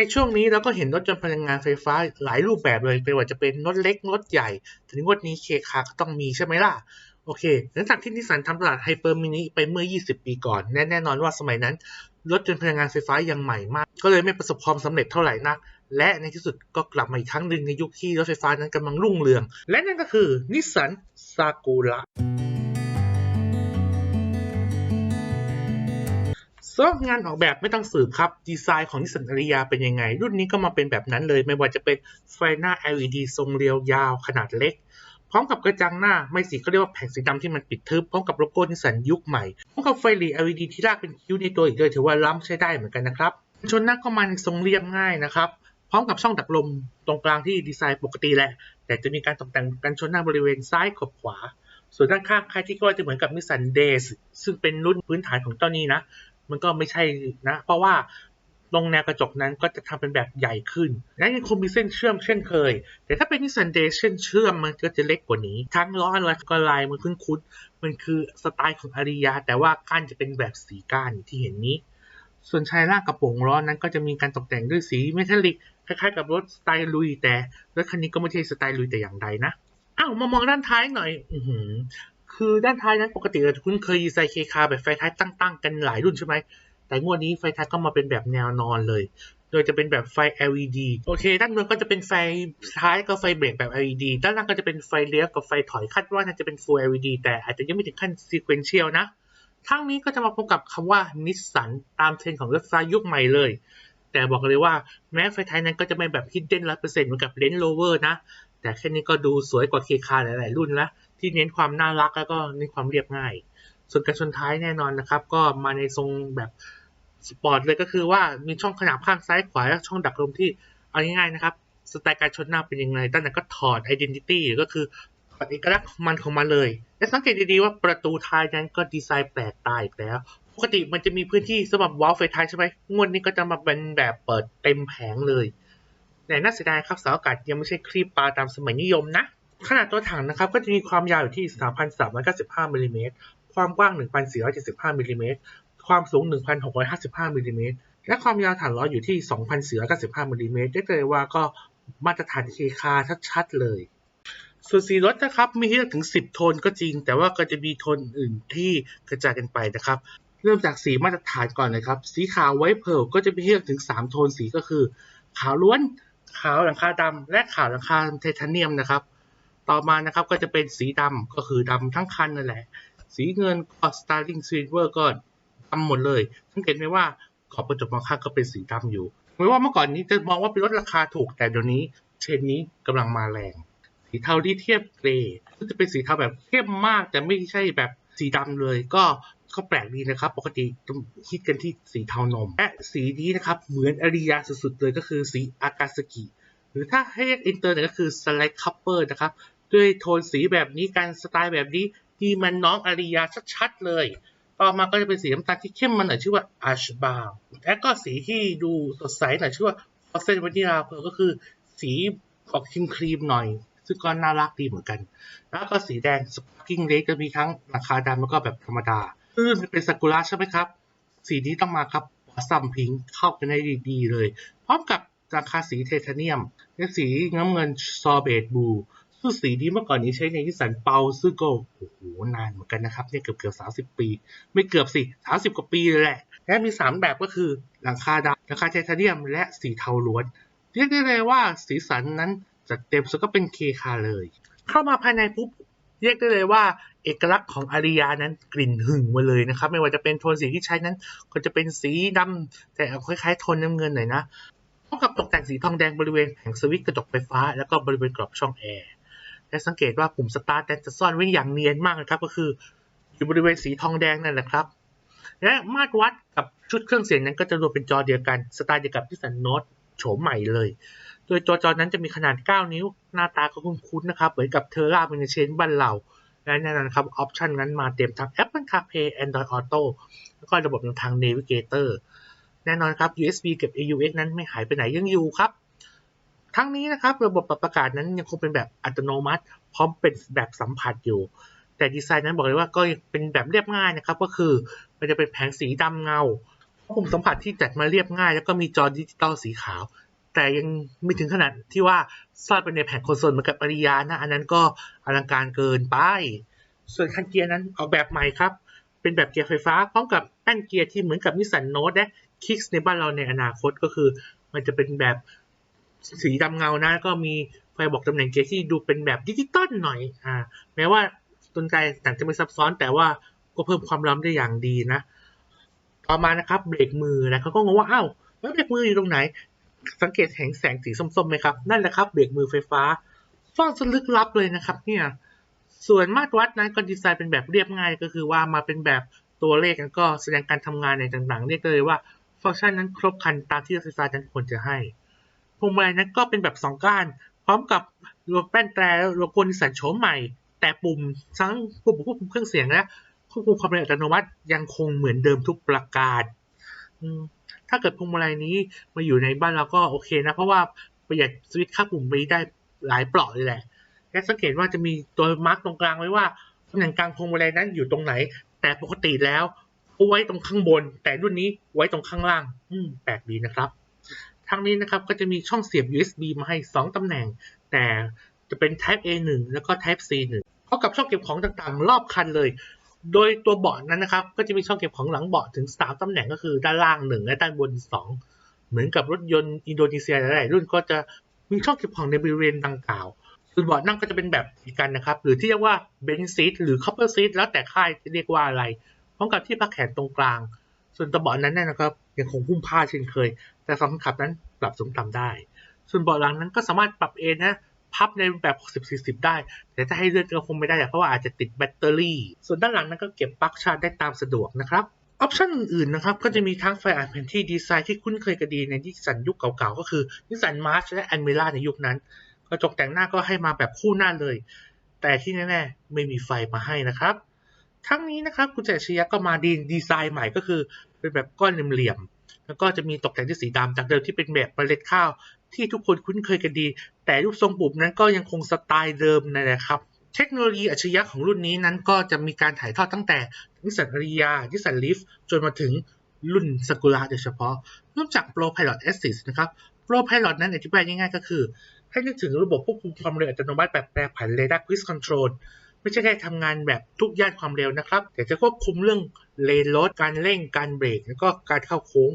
ในช่วงนี้เราก็เห็นรถยนต์พลังงานไฟฟ้าหลายรูปแบบเลยไม่ว่าจะเป็นรถเล็กรถใหญ่ ถึงวันนี้เคคาก็ต้องมีใช่ไหมล่ะ โอเคหลังจากที่นิสสันทำตลาดไฮเปอร์มินิไปเมื่อ 20 ปีก่อน แน่แน่นอนว่าสมัยนั้น รถยนต์พลังงานไฟฟ้ายังใหม่มาก ก็เลยไม่ประสบความสำเร็จเท่าไหร่นัก และในที่สุดก็กลับมาอีกครั้งหนึ่งในยุคที่รถไฟฟ้านั้นกำลังรุ่งเรือง และนั่นก็คือนิสสันซากุระ สำหรับงานออกแบบไม่ต้องสืบครับดีไซน์ของนิสสันอาริยาเป็นยังไง รุ่นนี้ก็มาเป็นแบบนั้นเลย ไม่ว่าจะเป็นไฟหน้า LED ทรงเรียวยาวขนาดเล็ก พร้อมกับกระจังหน้าไม่สีก็เรียกว่าแผงสีดำที่มันปิดทึบพร้อมกับโลโก้นิสสันยุคใหม่พร้อมกับไฟหลี LED ที่ลากเป็นคิ้วในตัวอีกด้วยถือว่าล้ำใช้ได้เหมือนกันนะครับชนหน้าก็มันทรงเรียบง่ายนะครับพร้อมกับช่องดักลมตรงกลางที่ดีไซน์ปกติแหละ แต่จะมีการตกแต่งกันชนหน้าบริเวณซ้ายกับขวา ส่วนด้านข้างใครที่ก็จะเหมือนกับนิสสันเดสซึ่งเป็นรุ่นพื้นฐานของเจ้านี้นะ มันก็ไม่ใช่นะ เพราะว่าตรงแนวกระจกนั้นก็จะทำเป็นแบบใหญ่ขึ้น และยังคงมีเส้นเชื่อมเช่นเคย แต่ถ้าเป็นนิสันเดย์เส้นเชื่อมมันก็จะเล็กกว่านี้ ทั้งล้ออะไรก็ลายมันคุ้นๆมันคือสไตล์ของอาริยา แต่ว่าก้านจะเป็นแบบสีก้านที่เห็นนี้ ส่วนชายล่างกระโปรงล้อนั้นก็จะมีการตกแต่งด้วยสีเมทัลลิกคล้ายๆกับรถสไตล์ลุยแต่รถคันนี้ก็ไม่ใช่สไตล์ลุยแต่อย่างใดนะอ้าวมามองด้านท้ายหน่อย อื คือด้านท้ายนั้นปกติเราจะคุ้นเคยดีไซน์เคคาแบบไฟท้ายตั้งๆ กันหลายรุ่นใช่ไหม แต่งวดนี้ไฟท้ายก็มาเป็นแบบแนวนอนเลย โดยจะเป็นแบบไฟ LED โอเค ด้านบนก็จะเป็นไฟท้ายกับไฟเบรกแบบ LED ด้านล่างก็จะเป็นไฟเลี้ยวกับไฟถอยคาดว่าน่าจะเป็น Full LED แต่อาจจะยังไม่ถึงขั้น Sequential นะ ทั้งนี้ก็จะมาพบกับคำว่านิสสันตามเทรนด์ของรถไฟยุคใหม่เลย แต่บอกเลยว่าแม้ไฟท้ายนั้นก็จะไม่แบบ hidden 100%เหมือนกับ Range Rover นะ แต่แค่นี้ก็ดูสวยกว่าเคคาหลายๆรุ่นละ ที่เน้นความน่ารักแล้วก็เน้นความเรียบง่าย ส่วนกระชนท้ายแน่นอนนะครับ ก็มาในทรงแบบสปอร์ตเลยก็คือว่ามีช่องขนาบข้างซ้ายขวาและช่องดักลมที่เอาง่ายๆนะครับสไตล์การชนหน้าเป็นยังไงตั้งแต่ก็ถอด identity ก็คือถอดเอกลักษณ์ของมันของมันเลย และสังเกตดีๆว่าประตูท้ายนั้นก็ดีไซน์แปลกตาอีกแล้ว ปกติมันจะมีพื้นที่สำหรับวาล์วไฟท้ายใช่ไหมงวดนี้ก็จะมาเป็นแบบเปิดเต็มแผงเลย แต่น่าเสียดายครับสาอากาศยังไม่ใช่คลีปปลาตามสมัยนิยมนะ ขนาดตัวถังนะครับก็จะมีความยาวอยู่ที่ 3,395มิลลิเมตร ความกว้าง 1,475มิลลิเมตร ความสูง 1,655มิลลิเมตร และความยาวฐานล้ออยู่ที่ 2,495มิลลิเมตรได้เลยว่าก็มาตรฐานเคคาชัดๆเลยส่วนสีรถนะครับมีให้เลือกถึง 10 โทนก็จริง แต่ว่าก็จะมีโทนอื่นที่กระจายกันไปนะครับ เริ่มจากสีมาตรฐานก่อนเลยครับ สีขาวไวท์เพร์ลก็จะมีให้เลือกถึง 3 โทนสีก็คือ ขาวล้วน ขาวหลังคาดำและขาวหลังคาไทเทเนียมนะครับ ต่อมานะครับก็จะเป็นสีดำก็คือดำทั้งคันนั่นแหละ สีเงินก็ Starling Silver ก็ดำหมดเลย สังเกตไหมว่าขอบกระจกมองข้างก็เป็นสีดำอยู่ไม่ว่าเมื่อก่อนนี้จะมองว่าเป็นรถราคาถูกแต่เดี๋ยวนี้เทรนนี้กำลังมาแรง สีเทาที่เทียบเกรย์ก็จะเป็นสีเทาแบบเข้มมาก แต่ไม่ใช่แบบสีดำเลยก็ก็แปลกดีนะครับ ปกติต้องคิดกันที่สีเทานม และสีนี้นะครับ เหมือนอาริยาสุดๆเลยก็คือสีอากาสกิ หรือถ้าให้เรียกอินเตอร์เนี่ยก็คือ Select Copper นะครับ ด้วยโทนสีแบบนี้การสไตล์แบบนี้ที่มันน้องอาริยาชัดๆเลย ต่อมาก็จะเป็นสีน้ำตาลที่เข้มมันหน่อยชื่อว่า Ash Brown และก็สีที่ดูสดใสหน่อยชื่อว่า Frozen Vanilla Pearl ก็คือสีออกครีมครีมหน่อย ซึ่งก็น่ารักดีเหมือนกัน แล้วก็สีแดง Sparkling Red จะมีทั้งราคาดำแล้วก็แบบธรรมดาซึ่งมันเป็นซากุระใช่ไหมครับ สีนี้ต้องมาครับซัมพิงเข้ากันได้ดีๆเลย พร้อมกับราคาสีไทเทเนียมและสีน้ำเงินซอเบตบู ซึ่งสีนี้เมื่อก่อนนี้ใช้ในนิสสันเปาซึ่งก็โอ้โหนานเหมือนกันนะครับเนี่ยเกือบเกือบสาสิบปี ไม่เกือบสิสาสิบกว่าปีเลยแหละ และมีสามแบบก็คือหลังคาดำหลังคาไทเทเนียม และสีเทาล้วน เรียกได้เลยว่าสีสันนั้นจัดเต็มสุดก็เป็นเคคาเลย เข้ามาภายในปุ๊บเรียกได้เลยว่าเอกลักษณ์ของอาริยานั้นกลิ่นหึงมาเลยนะครับ ไม่ว่าจะเป็นโทนสีที่ใช้นั้น ก็จะเป็นสีดำแต่คล้ายๆโทนน้ำเงินหน่อยนะพร้อมกับตกแต่งสีทองแดงบริเวณแผงสวิตช์กระจกไฟฟ้า แล้วก็บริเวณกรอบช่องแอร์ และสังเกตว่าปุ่มสตาร์ทนั้นจะซ่อนไว้อย่างเนียนมากนะครับ ก็คืออยู่บริเวณสีทองแดงนั่นแหละครับ และมาตรวัดกับชุดเครื่องเสียงนั้นก็จะรวมเป็นจอเดียวกันสไตล์เดียวกับที่สันโนตโฉมใหม่เลย โดยจอจอนั้นจะมีขนาด 9 นิ้ว หน้าตาก็คุ้นๆนะครับเหมือนกับเทอร่าเมนเชนบ้านเราและแน่นอนครับออปชันนั้นมาเต็มทั้ง Apple CarPlay Android Auto แล้วก็ระบบนำทาง Navigator แน่นอนครับ USB กับ AUX นั้นไม่หายไปไหนยังอยู่ครับ ทั้งนี้นะครับระบบปรับอากาศนั้นยังคงเป็นแบบอัตโนมัติ พร้อมเป็นแบบสัมผัสอยู่ แต่ดีไซน์นั้นบอกเลยว่าก็เป็นแบบเรียบง่ายนะครับ ก็คือมันจะเป็นแผงสีดำเงาปุ่มสัมผัสที่จัดมาเรียบง่าย แล้วก็มีจอดิจิตอลสีขาว แต่ยังไม่ถึงขนาดที่ว่าซ่อนไปในแผงคอนโซลเหมือนกับปริยานะอันนั้นก็อลังการเกินไป ส่วนคันเกียร์นั้นออกแบบใหม่ครับเป็นแบบเกียร์ไฟฟ้าพร้อมกับแป้นเกียร์ที่เหมือนกับนิสสันโน e และคิกในบ้านเราในอนาคตก็คือ มันจะเป็นแบบ สีดำเงานะ ก็มีไฟบอกตำแหน่งเกียร์ที่ดูเป็นแบบดิจิตอลหน่อย อ่า แม้ว่าต้นใจต่างจะไม่ซับซ้อน แต่ว่าก็เพิ่มความล้ำได้อย่างดีนะ ต่อมานะครับเบรกมือนะเขาก็งงว่าอ้าวแล้วเบรกมืออยู่ตรงไหน สังเกตแสงแสงสีส้มๆไหมครับ นั่นแหละครับเบรกมือไฟฟ้าซ่อนสลึกลับเลยนะครับ เนี่ย ส่วนมาตรวัดนั้นก็ดีไซน์เป็นแบบเรียบง่ายก็คือว่ามาเป็นแบบตัวเลขแล้วก็แสดงการทำงานในต่างๆ เรียกได้เลยว่าฟังก์ชันนั้นครบครันตามที่รถไฟฟ้านั้นควรจะให้ พวงมาลัยนั้นก็เป็นแบบสองก้าน พร้อมกับโลแป้นแตรโลโก้นิสันโฉมใหม่ แต่ปุ่มทั้งปุ่มควบคุมเครื่องเสียงและควบคุมความเร็วอัตโนมัติยังคงเหมือนเดิมทุกประการถ้าเกิดพวงมาลัยนี้มาอยู่ในบ้านเราก็โอเคนะ เพราะว่าประหยัดสวิตช์ค่าปุ่มไปได้หลายเปลาะเลยแหละและสังเกตว่าจะมีตัวมาร์กตรงกลางไว้ว่าตำแหน่งกลางพวงมาลัยนั้นอยู่ตรงไหน แต่ปกติแล้วเอาไว้ตรงข้างบน แต่รุ่นนี้ไว้ตรงข้างล่าง อืมแปลกดีนะครับ ทางนี้นะครับก็จะมีช่องเสียบ USB มาให้ 2 ตำแหน่ง แต่จะเป็น Type A1 แล้วก็ Type C1 เข้ากับช่องเก็บของต่างๆ รอบคันเลย โดยตัวเบาะนั้นนะครับ ก็จะมีช่องเก็บของหลังเบาะถึง 3 ตำแหน่งก็คือด้านล่าง 1 และด้านบน 2 เหมือนกับรถยนต์อินโดนีเซียหลายรุ่นก็จะมีช่องเก็บของในบริเวณดังกล่าวส่วนเบาะนั่งก็จะเป็นแบบอีกกันนะครับ หรือที่เรียกว่าเบนซีทหรือคัพเปอร์ซีทแล้วแต่ค่ายจะเรียกว่าอะไรพร้อมกับที่พักแขนตรงกลาง ส่วนตัวเบาะนั้นนะครับยังคงหุ้มผ้าเช่นเคย แต่สำหรับขับนั้นปรับสูงต่ำได้ ส่วนเบาะหลังนั้นก็สามารถปรับเอนนะพับในแบบ 60-40 ได้ แต่ถ้าให้เลื่อนก็คงไม่ได้เพราะว่าอาจจะติดแบตเตอรี่ ส่วนด้านหลังนั้นก็เก็บปลั๊กชาร์จได้ตามสะดวกนะครับ ออปชันอื่นๆนะครับ ก็จะมีทั้งไฟอ่านแผนที่ดีไซน์ที่คุ้นเคยกันดีในนิสสันยุคเก่าๆ ก็คือนิสสันมาร์ชและแอนเมล่าในยุคนั้น กระจกแต่งหน้าก็ให้มาแบบคู่หน้าเลย แต่ที่แน่ๆ ไม่มีไฟมาให้นะครับ ทั้งนี้นะครับกุญแจชียะก็มาดีดีไซน์ใหม่ก็คือ เป็นแบบก้อนเหลี่ยมๆแล้วก็จะมีตกแต่งด้วยสีดำจากเดิมที่เป็นแบบเมล็ดข้าวที่ทุกคนคุ้นเคยกันดี แต่รูปทรงปุ่มนั้นก็ยังคงสไตล์เดิมนั่นแหละครับเทคโนโลยีอัจฉริยะของรุ่นนี้นั้นก็จะมีการถ่ายทอดตั้งแต่นิสสันอาริยานิสสันลีฟจนมาถึงรุ่นสกุระโดยเฉพาะเริ่มจาก Pro Pilot Assist นะครับ Pro Pilot นั้นอธิบายง่ายๆก็คือ ให้นึกถึงระบบควบคุมความเร็วอัตโนมัติแบบแปรผัน Radar Quick Control ไม่ใช่แค่ทำงานแบบทุกย่านความเร็วนะครับ แต่จะควบคุมเรื่อง เลนรถการเร่งการเบรกแล้วก็การเข้าโค้ง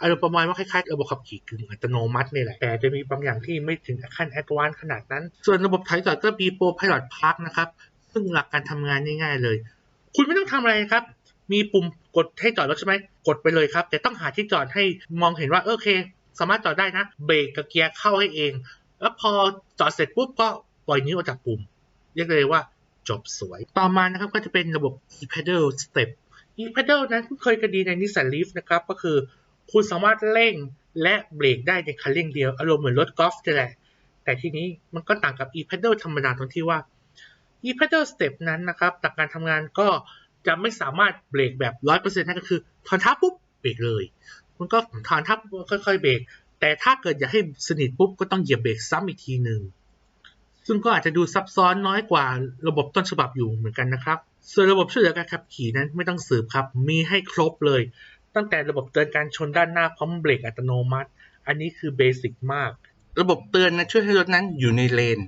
อารมณ์ประมาณว่าคล้ายๆระบบขับขี่กึ่งอัตโนมัตินี่แหละ แต่จะมีบางอย่างที่ไม่ถึงขั้นแอดวานซ์ขนาดนั้น ส่วนระบบถ่ายจอดก็มีโปร Pilot Park นะครับ ซึ่งหลักการทำงานง่ายๆเลย คุณไม่ต้องทำอะไรครับ มีปุ่มกดให้จอดรถใช่ไหมกดไปเลยครับ แต่ต้องหาที่จอดให้มองเห็นว่าโอเค สามารถจอดได้นะเบรกกับเกียร์เข้าให้เอง แล้วพอจอดเสร็จปุ๊บก็ปล่อยนิ้วออกจากปุ่ม เรียกเลยว่าจบสวย ต่อมานะครับก็จะเป็นระบบ e-pedal step e-pedal นั้นเคยกันดีใน Nissan Leaf นะครับ ก็คือคุณสามารถเร่งและเบรกได้ในคันเร่งเดียว อารมณ์เหมือนรถกอล์ฟนี่แหละ แต่ทีนี้มันก็ต่างกับ e-pedal ธรรมดาตรงที่ว่า e-pedal step นั้นนะครับจากการทำงานก็จะไม่สามารถเบรกแบบ100%นั่นก็คือถอนทับปุ๊บเบรกเลย มันก็ถอนทับค่อยๆเบรกแต่ถ้าเกิดอยากให้สนิทปุ๊บก็ต้องเหยียบเบรกซ้ำอีกทีหนึ่ง ซึ่งก็อาจจะดูซับซ้อนน้อยกว่าระบบต้นฉบับอยู่เหมือนกันนะครับ ส่วนระบบช่วยเหลือการขับขี่นั้นไม่ต้องสืบครับ มีให้ครบเลย ตั้งแต่ระบบเตือนการชนด้านหน้าพร้อมเบรกอัตโนมัติ อันนี้คือเบสิกมาก ระบบเตือนนะช่วยให้รถนั้นอยู่ในเลน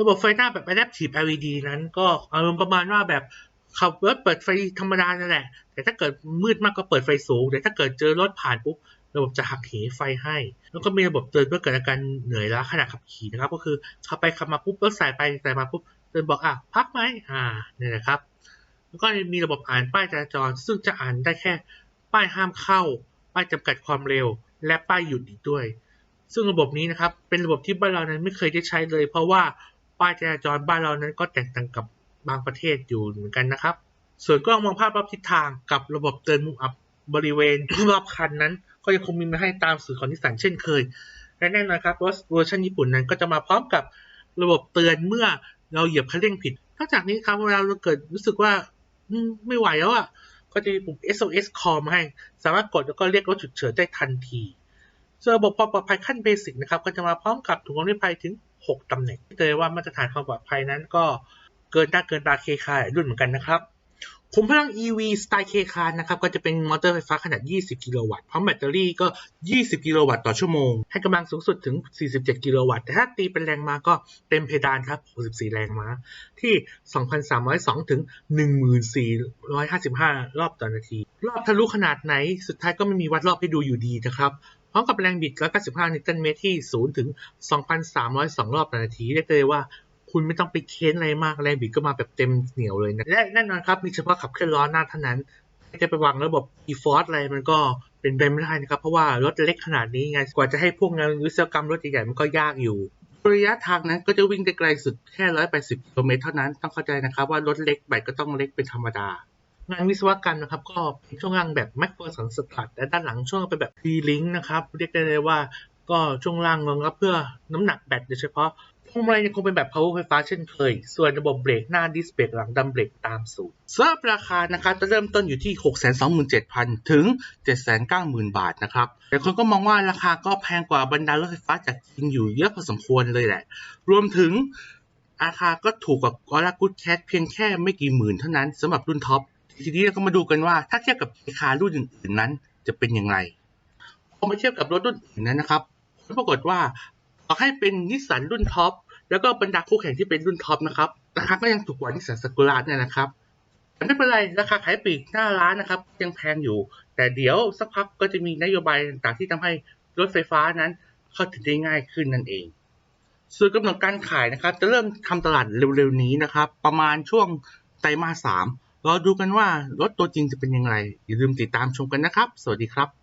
ระบบไฟหน้าแบบ Adaptive LED นั้นก็อารมณ์ประมาณว่าแบบขับรถเปิดไฟธรรมดานั่นแหละ แต่ถ้าเกิดมืดมากก็เปิดไฟสูง แต่ถ้าเกิดเจอรถผ่านปุ๊บ ระบบจะหักเหไฟให้ แล้วก็มีระบบเตือนเมื่อเกิดอาการเหนื่อยล้าขณะขับขี่นะครับ ก็คือขับไปขับมาปุ๊บรถสายไปสายมาปุ๊บเตือนบอกอะพักไหมอ่าเนี่แหละครับ แล้วก็มีระบบอ่านป้ายจราจร ซึ่งจะอ่านได้แค่ ป้ายห้ามเข้า ป้ายจำกัดความเร็ว และป้ายหยุดอีกด้วย ซึ่งระบบนี้นะครับเป็นระบบที่บ้านเรานั้นไม่เคยได้ใช้เลย เพราะว่าป้ายจราจรบ้านเรานั้นก็แตกต่างกับบางประเทศอยู่เหมือนกันนะครับ ส่วนกล้องมองภาพรอบทิศทางกับระบบเตือนมุมอับบริเวณรอบคันนั้น ก็ยังคงมีมาให้ตามสื่อของนิสสันเช่นเคย และแน่นอนครับว่าเวอร์ชันญี่ปุ่นนั้นก็จะมาพร้อมกับระบบเตือนเมื่อเราเหยียบคันเร่งผิดนอกจากนี้ครับเวลาเราเกิดรู้สึกว่าไม่ไหวแล้วอะก็จะมีปุ่ม SOS call มาให้ สามารถกดแล้วก็เรียกรถฉุกเฉินได้ทันทีส่วนระบบความปลอดภัยขั้นเบสิกนะครับก็จะมาพร้อมกับถุงลมนิรภัยถึง 6ตำแหน่งเลยว่ามาตรฐานความปลอดภัยนั้นก็เกินตาเกินตาเคคายรุ่นเหมือนกันนะครับ ขุมพลัง EV สไตล์ K คาร์นะครับ ก็จะเป็นมอเตอร์ไฟฟ้าขนาด 20 กิโลวัตต์ พร้อมแบตเตอรี่ก็ 20 กิโลวัตต์ต่อชั่วโมง ให้กำลังสูงสุดถึง 47 กิโลวัตต์ แต่ถ้าตีเป็นแรงม้าก็เต็มเพดานครับ 64 แรงม้า ที่ 2,302 ถึง 1455 รอบต่อนาที รอบทะลุขนาดไหน สุดท้ายก็ไม่มีวัดรอบให้ดูอยู่ดีนะครับพร้อมกับแรงบิด 195 นิวตันเมตรที่ 0 ถึง 2,302 รอบต่อนาที เรียกได้ว่า คุณไม่ต้องไปเค้นอะไรมากแรงบิดก็มาแบบเต็มเหนียวเลยนะและแน่นอนครับ มีเฉพาะขับเคลื่อนล้อหน้าเท่านั้นจะไปวางระบบ e-force อะไรมันก็เป็นไปไม่ได้นะครับ เพราะว่ารถเล็กขนาดนี้ไงกว่าจะให้พวกงานวิศวกรรมรถใหญ่ๆมันก็ยากอยู่ระยะทางนั้นก็จะวิ่งได้ไกลสุดแค่ 180กิโลเมตรเท่านั้นต้องเข้าใจนะครับ ว่ารถเล็กแบก็ต้องเล็กเป็นธรรมดา งานวิศวกรรมนะครับ ก็เป็นช่วงล่างแบบแม็กเฟอร์สันสตัดและด้านหลังช่วงเป็นแบบทีลิงนะครับ เรียกได้เลยว่าก็ช่วงล่างรองรับเพื่อน้ำหนักแบตโดยเฉพาะ พวงมาลัยยังคงเป็นแบบ power ไฟฟ้าเช่นเคย ส่วนระบบเบรกหน้าดิสเบรกหลังดัมเบรกตามสูตรสำหรับราคานะครับจะเริ่มต้นอยู่ที่ 627,000 ถึง 790,000 บาทนะครับ แต่คนก็มองว่าราคาก็แพงกว่าบรรดารถไฟฟ้าจากจีนอยู่เยอะพอสมควรเลยแหละ รวมถึงราคาก็ถูกกว่ากอลากูดแคทเพียงแค่ไม่กี่หมื่นเท่านั้นสำหรับรุ่นท็อป ทีนี้เราก็มาดูกันว่าถ้าเทียบกับราคารุ่นอื่นๆนั้นจะเป็นอย่างไรพอมาเทียบกับรถรุ่นอื่นนั้นนะครับผลปรากฏว่า อให้เป็นนิสสันรุ่นท็อปแล้วก็บรรดาคู่แข่งที่เป็นรุ่นท็อปนะครับราคาก็ยังถูกกว่านิสสันสกุระเนี่ยนะครับแต่ไม่เป็นไรราคาขายปลีกหน้าร้านนะครับ ยังแพงอยู่ แต่เดี๋ยวสักพักก็จะมีนโยบายต่างๆที่ทำให้รถไฟฟ้านั้น เข้าถึงได้ง่ายขึ้นนั่นเอง ส่วนกำหนดการขายนะครับ จะเริ่มทำตลาดเร็วๆนี้นะครับ ประมาณช่วงไตรมาสสามรอดูกันว่ารถตัวจริงจะเป็นยังไงอย่าลืมติดตามชมกันนะครับ สวัสดีครับ